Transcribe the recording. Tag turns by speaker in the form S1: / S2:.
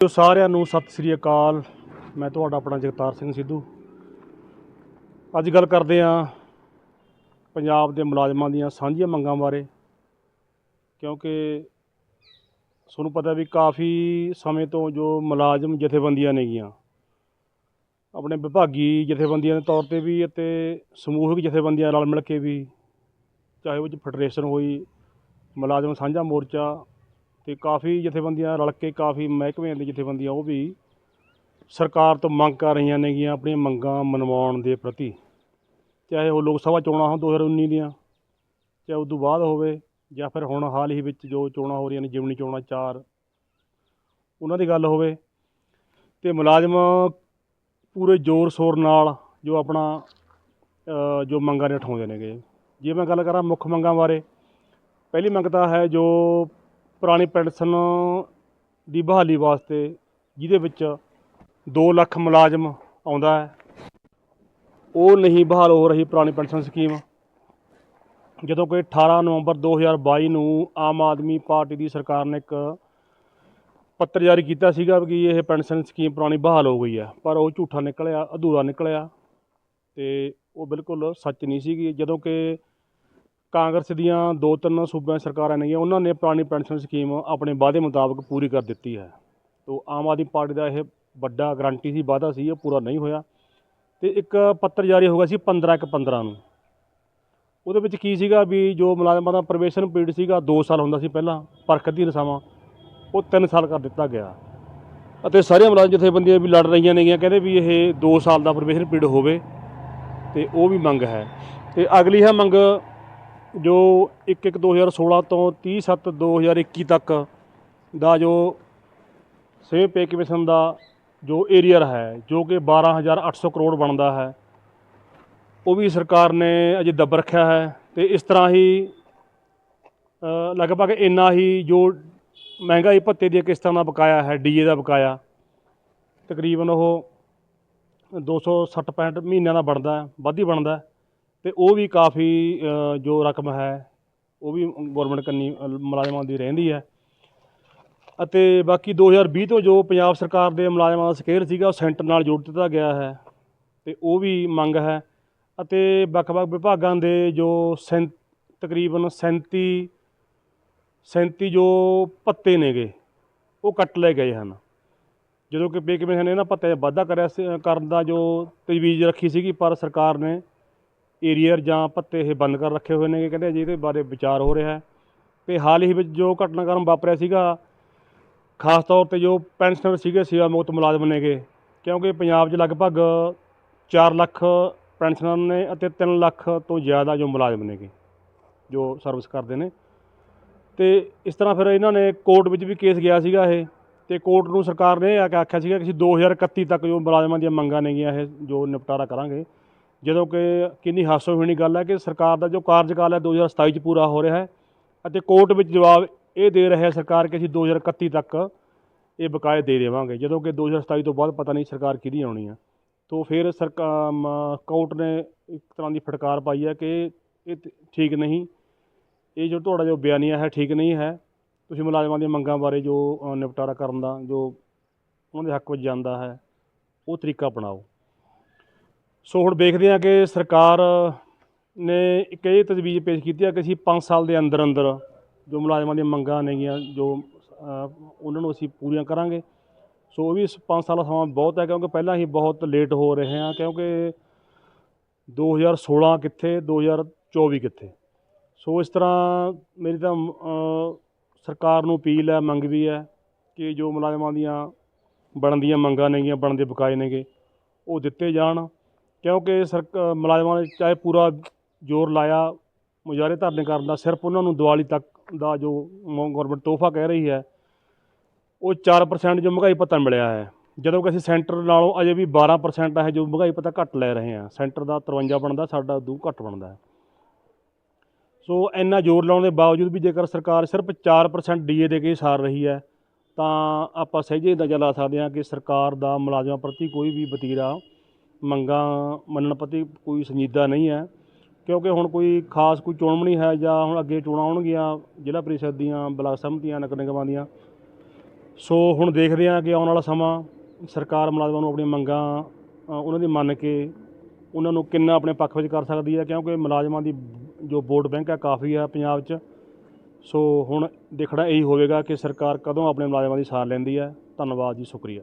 S1: ਜੋ ਸਾਰਿਆਂ ਨੂੰ ਸਤਿ ਸ੍ਰੀ ਅਕਾਲ। ਮੈਂ ਤੁਹਾਡਾ ਆਪਣਾ ਜਗਤਾਰ ਸਿੰਘ ਸਿੱਧੂ। ਅੱਜ ਗੱਲ ਕਰਦੇ ਹਾਂ ਪੰਜਾਬ ਦੇ ਮੁਲਾਜ਼ਮਾਂ ਦੀਆਂ ਸਾਂਝੀਆਂ ਮੰਗਾਂ ਬਾਰੇ, ਕਿਉਂਕਿ ਤੁਹਾਨੂੰ ਪਤਾ ਵੀ ਕਾਫੀ ਸਮੇਂ ਤੋਂ ਜੋ ਮੁਲਾਜ਼ਮ ਜਥੇਬੰਦੀਆਂ ਨੇਗੀਆਂ, ਆਪਣੇ ਵਿਭਾਗੀ ਜਥੇਬੰਦੀਆਂ ਦੇ ਤੌਰ ਤੇ ਵੀ ਅਤੇ ਸਮੂਹਿਕ ਜਥੇਬੰਦੀਆਂ ਨਾਲ ਮਿਲ ਕੇ ਵੀ, ਚਾਹੇ ਉਹ 'ਚ ਫੈਡਰੇਸ਼ਨ ਹੋਈ, ਮੁਲਾਜ਼ਮ ਸਾਂਝਾ ਮੋਰਚਾ ਤੇ ਕਾਫੀ ਜਥੇਬੰਦੀਆਂ ਰਲ ਕੇ, ਕਾਫੀ ਮਹਿਕਮਿਆਂ ਦੀ ਜਥੇਬੰਦੀਆਂ, ਉਹ ਵੀ ਸਰਕਾਰ ਤੋਂ ਮੰਗ ਕਰ ਰਹੀਆਂ ਨੇਗੀਆਂ ਆਪਣੀਆਂ ਮੰਗਾਂ ਮਨਵਾਉਣ ਦੇ ਪ੍ਰਤੀ। ਚਾਹੇ ਉਹ ਲੋਕ ਸਭਾ ਚੋਣਾਂ ਹੋਣ 2019 ਦੀਆਂ, ਚਾਹੇ ਉਸ ਤੋਂ ਬਾਅਦ ਹੋਵੇ, ਜਾਂ ਫਿਰ ਹੁਣ ਹਾਲ ਹੀ ਵਿੱਚ ਜੋ ਚੋਣਾਂ ਹੋ ਰਹੀਆਂ ਨੇ, ਜਿਮਨੀ ਚੋਣਾਂ ਚਾਰ, ਉਹਨਾਂ ਦੀ ਗੱਲ ਹੋਵੇ। ਤੇ ਮੁਲਾਜ਼ਮ ਪੂਰੇ ਜ਼ੋਰ ਸ਼ੋਰ ਨਾਲ ਜੋ ਆਪਣਾ ਜੋ ਮੰਗਾਂ ਨੇ, ਉਠਾਉਂਦੇ ਨੇਗੇ। ਜੇ ਮੈਂ ਗੱਲ ਕਰਾਂ ਮੁੱਖ ਮੰਗਾਂ ਬਾਰੇ, ਪਹਿਲੀ ਮੰਗ ਤਾਂ ਹੈ ਜੋ ਪੁਰਾਣੀ ਪੈਨਸ਼ਨ ਦੀ ਬਹਾਲੀ ਵਾਸਤੇ ਜਿਹਦੇ ਵਿੱਚ 2 ਲੱਖ ਮੁਲਾਜ਼ਮ ਆਉਂਦਾ ਹੈ। ਉਹ ਨਹੀਂ ਬਹਾਲ ਹੋ ਰਹੀ ਪੁਰਾਣੀ ਪੈਨਸ਼ਨ ਸਕੀਮ। ਜਦੋਂ ਕਿ 18 ਨਵੰਬਰ 2022 ਨੂੰ ਆਮ ਆਦਮੀ ਪਾਰਟੀ ਦੀ ਸਰਕਾਰ ਨੇ ਇੱਕ ਪੱਤਰ ਜਾਰੀ ਕੀਤਾ ਸੀਗਾ ਕਿ ਇਹ ਪੈਨਸ਼ਨ ਸਕੀਮ ਪੁਰਾਣੀ ਬਹਾਲ ਹੋ ਗਈ ਹੈ। ਪਰ ਉਹ ਝੂਠਾ ਨਿਕਲਿਆ, ਅਧੂਰਾ ਨਿਕਲਿਆ ਤੇ ਉਹ ਬਿਲਕੁਲ ਸੱਚ ਨਹੀਂ ਸੀਗੀ। ਜਦੋਂ ਕਿ ਕਾਂਗਰਸ ਦੀਆਂ ਦੋ ਤਿੰਨ ਸੂਬਿਆਂ ਸਰਕਾਰਾਂ ਨੇਗੀਆਂ, ਉਹਨਾਂ ਨੇ ਪੁਰਾਣੀ ਪੈਨਸ਼ਨ ਸਕੀਮ ਆਪਣੇ ਵਾਅਦੇ ਮੁਤਾਬਕ ਪੂਰੀ ਕਰ ਦਿੱਤੀ ਹੈ। ਤੋ ਆਮ ਆਦਮੀ ਪਾਰਟੀ ਦਾ ਇਹ ਵੱਡਾ ਗਰੰਟੀ ਸੀ, ਵਾਅਦਾ ਸੀ ਇਹ ਪੂਰਾ ਨਹੀਂ ਹੋਇਆ। ਤੇ ਇੱਕ ਪੱਤਰ ਜਾਰੀ ਹੋ ਗਿਆ ਸੀ 15 ਇੱਕ 15 ਨੂੰ। ਉਹਦੇ ਵਿੱਚ ਕੀ ਸੀਗਾ ਵੀ ਜੋ ਮੁਲਾਜ਼ਮਾਂ ਦਾ ਪ੍ਰਵੇਸ਼ਨ ਪੀਰੀਅਡ ਸੀਗਾ 2 ਸਾਲ ਹੁੰਦਾ ਸੀ ਪਹਿਲਾਂ ਪਰਖ ਦੀ ਰਸਾਵਾਂ, ਉਹ 3 ਸਾਲ ਕਰ ਦਿੱਤਾ ਗਿਆ। ਅਤੇ ਸਾਰੀਆਂ ਮੁਲਾਜ਼ਮ ਜਥੇਬੰਦੀਆਂ ਵੀ ਲੜ ਰਹੀਆਂ ਨੇਗੀਆਂ, ਕਹਿੰਦੇ ਵੀ ਇਹ 2 ਸਾਲ ਦਾ ਪ੍ਰਵੇਸ਼ਨ ਪੀਰੀਅਡ ਹੋਵੇ, ਤੇ ਉਹ ਵੀ ਮੰਗ ਹੈ। ਤੇ ਅਗਲੀ ਹੈ ਮੰਗ ਜੋ 1/1/2016 ਤੋਂ 30/7/2021 ਤੱਕ ਦਾ ਜੋ ਸੇਵ ਪੇ ਕਮਿਸ਼ਨ ਦਾ ਜੋ ਏਰੀਅਰ ਹੈ, ਜੋ ਕਿ 12800 ਕਰੋੜ ਬਣਦਾ ਹੈ, ਉਹ ਵੀ ਸਰਕਾਰ ਨੇ ਅਜੇ ਦੱਬ ਰੱਖਿਆ ਹੈ ਤੇ ਇਸ ਤਰ੍ਹਾਂ ਹੀ ਲਗਭਗ ਇੰਨਾ ਹੀ ਜੋ ਮਹਿੰਗਾਈ ਭੱਤੇ ਦੀਆਂ ਕਿਸ਼ਤਾਂ ਦਾ ਬਕਾਇਆ ਹੈ ਡੀਏ ਦਾ ਬਕਾਇਆ, ਤਕਰੀਬਨ ਉਹ 260 65 ਮਹੀਨਿਆਂ ਦਾ ਬਣਦਾ ਹੈ, ਵੱਧ ਹੀ ਬਣਦਾ ਤੇ ਉਹ ਵੀ ਕਾਫੀ ਜੋ ਰਕਮ ਹੈ, ਉਹ ਵੀ ਗਵਰਨਮੈਂਟ ਕੰਨੀ ਮੁਲਾਜ਼ਮਾਂ ਦੀ ਰਹਿੰਦੀ ਹੈ। ਅਤੇ ਬਾਕੀ 2020 ਤੋਂ ਜੋ ਪੰਜਾਬ ਸਰਕਾਰ ਦੇ ਮੁਲਾਜ਼ਮਾਂ ਦਾ ਸਕੇਲ ਸੀਗਾ, ਉਹ ਸੈਂਟਰ ਨਾਲ ਜੋੜ ਦਿੱਤਾ ਗਿਆ ਹੈ। ਤੇ ਉਹ ਵੀ ਮੰਗ ਹੈ। ਅਤੇ ਵੱਖ-ਵੱਖ ਵਿਭਾਗਾਂ ਦੇ ਜੋ ਸੈਂ, ਤਕਰੀਬਨ 37 37 ਜੋ ਪੱਤੇ ਨੇਗੇ, ਉਹ ਕੱਟ ਲਏ ਗਏ ਹਨ। ਜਦੋਂ ਕਿ ਪੇ ਕਮਿਸ਼ਨ ਨੇ ਇਹਨਾਂ ਭੱਤੇ 'ਚ ਵਾਧਾ ਕਰਿਆ ਸੀ ਕਰਨ ਦਾ ਜੋ ਤਜਵੀਜ਼ ਰੱਖੀ ਸੀਗੀ, ਪਰ ਸਰਕਾਰ ਨੇ ਏਰੀਅਰ ਜਾਂ ਪੱਤੇ ਇਹ ਬੰਦ ਕਰ ਰੱਖੇ ਹੋਏ ਨੇ ਕਹਿੰਦੇ ਜੀ ਇਹਦੇ ਬਾਰੇ ਵਿਚਾਰ ਹੋ ਰਿਹਾ ਹੈ। ਤੇ ਹਾਲ ਹੀ ਵਿੱਚ ਜੋ ਘਟਨਾਕ੍ਰਮ ਵਾਪਰਿਆ ਸੀਗਾ, ਖਾਸ ਤੌਰ ਤੇ ਜੋ ਪੈਨਸ਼ਨਰ ਸੀਗੇ, ਸੇਵਾ ਮੁਕਤ ਮੁਲਾਜ਼ਮ ਨੇਗੇ, ਕਿਉਂਕਿ ਪੰਜਾਬ 'ਚ ਲਗਭਗ 4 ਲੱਖ ਪੈਨਸ਼ਨਰ ਨੇ ਅਤੇ 3 ਲੱਖ ਤੋਂ ਜ਼ਿਆਦਾ ਜੋ ਮੁਲਾਜ਼ਮ ਨੇਗੇ, ਜੋ ਸਰਵਿਸ ਕਰਦੇ ਨੇ। ਤੇ ਇਸ ਤਰ੍ਹਾਂ ਫਿਰ ਇਹਨਾਂ ਨੇ ਕੋਰਟ ਵਿੱਚ ਵੀ ਕੇਸ ਗਿਆ ਸੀਗਾ ਇਹ, ਤੇ ਕੋਰਟ ਨੂੰ ਸਰਕਾਰ ਨੇ ਇਹ ਆ ਕੇ ਆਖਿਆ ਸੀਗਾ ਕਿ ਅਸੀਂ 2031 ਤੱਕ ਜੋ ਮੁਲਾਜ਼ਮਾਂ ਦੀਆਂ ਮੰਗਾਂ ਨੇਗੀਆਂ ਇਹ ਜੋ ਨਿਪਟਾਰਾ ਕਰਾਂਗੇ ਜਦੋਂ ਕਿ ਕਿੰਨੀ ਹਾਸੋਹੀਣੀ ਗੱਲ ਹੈ ਕਿ ਸਰਕਾਰ ਦਾ ਜੋ ਕਾਰਜਕਾਲ ਹੈ 2027 ਚ ਪੂਰਾ ਹੋ ਰਿਹਾ ਹੈ ਅਤੇ ਕੋਰਟ ਵਿੱਚ ਜਵਾਬ ਇਹ ਦੇ ਰਿਹਾ ਹੈ ਸਰਕਾਰ ਕਿ ਅਸੀਂ 2031 ਤੱਕ ਇਹ ਬਕਾਏ ਦੇ ਦੇਵਾਂਗੇ। ਜਦੋਂ ਕਿ 2027 ਤੋਂ ਬਾਅਦ ਪਤਾ ਨਹੀਂ ਸਰਕਾਰ ਕਿਹਦੀ ਆਉਣੀ ਆ ਤੋਂ ਫਿਰ ਸਰਕਾਰ ਕੋਰਟ ਨੇ ਇੱਕ ਤਰ੍ਹਾਂ ਦੀ ਫਟਕਾਰ ਪਾਈ ਹੈ ਕਿ ਇਹ ਠੀਕ ਨਹੀਂ। ਇਹ ਜੋ ਤੁਹਾਡਾ ਜੋ ਬਿਆਨੀਆ ਹੈ ਠੀਕ ਨਹੀਂ ਹੈ। ਤੁਸੀਂ ਮੁਲਾਜ਼ਮਾਂ ਦੀਆਂ ਮੰਗਾਂ ਬਾਰੇ ਜੋ ਨਿਪਟਾਰਾ ਕਰਨ ਦਾ ਜੋ ਉਹਨਾਂ ਦੇ ਹੱਕ ਵਿੱਚ ਜਾਂਦਾ ਹੈ, ਉਹ ਤਰੀਕਾ ਅਪਣਾਓ। ਸੋ ਹੁਣ ਦੇਖਦੇ ਹਾਂ ਕਿ ਸਰਕਾਰ ਨੇ ਇੱਕ ਇਹ ਤਜਵੀਜ਼ ਪੇਸ਼ ਕੀਤੀ ਹੈ ਕਿ ਅਸੀਂ 5 ਸਾਲ ਦੇ ਅੰਦਰ ਅੰਦਰ ਜੋ ਮੁਲਾਜ਼ਮਾਂ ਦੀਆਂ ਮੰਗਾਂ ਨੇਗੀਆਂ, ਜੋ ਉਹਨਾਂ ਨੂੰ ਅਸੀਂ ਪੂਰੀਆਂ ਕਰਾਂਗੇ। ਸੋ ਉਹ ਵੀ 5 ਸਾਲ ਦਾ ਸਮਾਂ ਬਹੁਤ ਹੈ ਕਿਉਂਕਿ ਪਹਿਲਾਂ ਹੀ ਬਹੁਤ ਲੇਟ ਹੋ ਰਹੇ ਹਾਂ ਕਿਉਂਕਿ 2016 ਕਿੱਥੇ 2024 ਕਿੱਥੇ। ਸੋ ਇਸ ਤਰ੍ਹਾਂ ਮੇਰੀ ਤਾਂ ਸਰਕਾਰ ਨੂੰ ਅਪੀਲ ਹੈ ਮੰਗ ਵੀ ਹੈ ਕਿ ਜੋ ਮੁਲਾਜ਼ਮਾਂ ਦੀਆਂ ਬਣਦੀਆਂ ਮੰਗਾਂ ਨੇਗੀਆਂ, ਬਣਦੇ ਬਕਾਏ ਨੇਗੇ, ਉਹ ਦਿੱਤੇ ਜਾਣ। ਕਿਉਂਕਿ ਸਰਕ ਮੁਲਾਜ਼ਮਾਂ ਨੇ ਚਾਹੇ ਪੂਰਾ ਜ਼ੋਰ ਲਾਇਆ, ਮੁਜ਼ਾਹਰੇ ਧਰਨੇ ਕਰਨ ਦਾ, ਸਿਰਫ ਉਹਨਾਂ ਨੂੰ ਦੀਵਾਲੀ ਤੱਕ ਦਾ ਜੋ ਗਵਰਨਮੈਂਟ ਤੋਹਫਾ ਕਹਿ ਰਹੀ ਹੈ, ਉਹ 4% ਜੋ ਮਹਿੰਗਾਈ ਭੱਤਾ ਮਿਲਿਆ ਹੈ। ਜਦੋਂ ਕਿ ਅਸੀਂ ਸੈਂਟਰ ਨਾਲੋਂ ਅਜੇ ਵੀ 12% ਹੈ ਜੋ ਮਹਿੰਗਾਈ ਭੱਤਾ ਘੱਟ ਲੈ ਰਹੇ ਹਾਂ। ਸੈਂਟਰ ਦਾ 53 ਬਣਦਾ, ਸਾਡਾ ਦੂ ਘੱਟ ਬਣਦਾ ਸੋ ਇੰਨਾ ਜ਼ੋਰ ਲਾਉਣ ਦੇ ਬਾਵਜੂਦ ਵੀ ਜੇਕਰ ਸਰਕਾਰ ਸਿਰਫ 4% ਡੀਏ ਦੇ ਕੇ ਹੀ ਸਾਰ ਰਹੀ ਹੈ, ਤਾਂ ਆਪਾਂ ਸਹਿਜੇ ਅੰਦਾਜ਼ਾ ਲਾ ਸਕਦੇ ਹਾਂ ਕਿ ਸਰਕਾਰ ਦਾ ਮੁਲਾਜ਼ਮਾਂ ਪ੍ਰਤੀ ਕੋਈ ਵੀ ਵਤੀਰਾ ਮੰਗਾਂ ਮੰਨਣ ਪ੍ਰਤੀ ਕੋਈ ਸੰਜੀਦਾ ਨਹੀਂ ਹੈ। ਕਿਉਂਕਿ ਹੁਣ ਕੋਈ ਖਾਸ ਕੋਈ ਚੋਣ ਨਹੀਂ ਹੈ ਜਾਂ ਹੁਣ ਅੱਗੇ ਚੋਣਾਂ ਆਉਣਗੀਆਂ, ਜ਼ਿਲ੍ਹਾ ਪਰਿਸ਼ਦ ਦੀਆਂ, ਬਲਾਕ ਸੰਮਤੀਆਂ ਨਗਰ ਨਿਗਮਾਂ ਦੀਆਂ। ਸੋ ਹੁਣ ਦੇਖਦੇ ਹਾਂ ਕਿ ਆਉਣ ਵਾਲਾ ਸਮਾਂ, ਸਰਕਾਰ ਮੁਲਾਜ਼ਮਾਂ ਨੂੰ ਆਪਣੀਆਂ ਮੰਗਾਂ ਉਹਨਾਂ ਦੀ ਮੰਨ ਕੇ ਉਹਨਾਂ ਨੂੰ ਕਿੰਨਾ ਆਪਣੇ ਪੱਖ ਵਿੱਚ ਕਰ ਸਕਦੀ ਹੈ, ਕਿਉਂਕਿ ਮੁਲਾਜ਼ਮਾਂ ਦੀ ਜੋ ਵੋਟ ਬੈਂਕ ਹੈ ਕਾਫੀ ਆ ਪੰਜਾਬ 'ਚ। ਸੋ ਹੁਣ ਦੇਖਣਾ ਇਹੀ ਹੋਵੇਗਾ ਕਿ ਸਰਕਾਰ ਕਦੋਂ ਆਪਣੇ ਮੁਲਾਜ਼ਮਾਂ ਦੀ ਸਾਰ ਲੈਂਦੀ ਹੈ। ਧੰਨਵਾਦ ਜੀ, ਸ਼ੁਕਰੀਆ।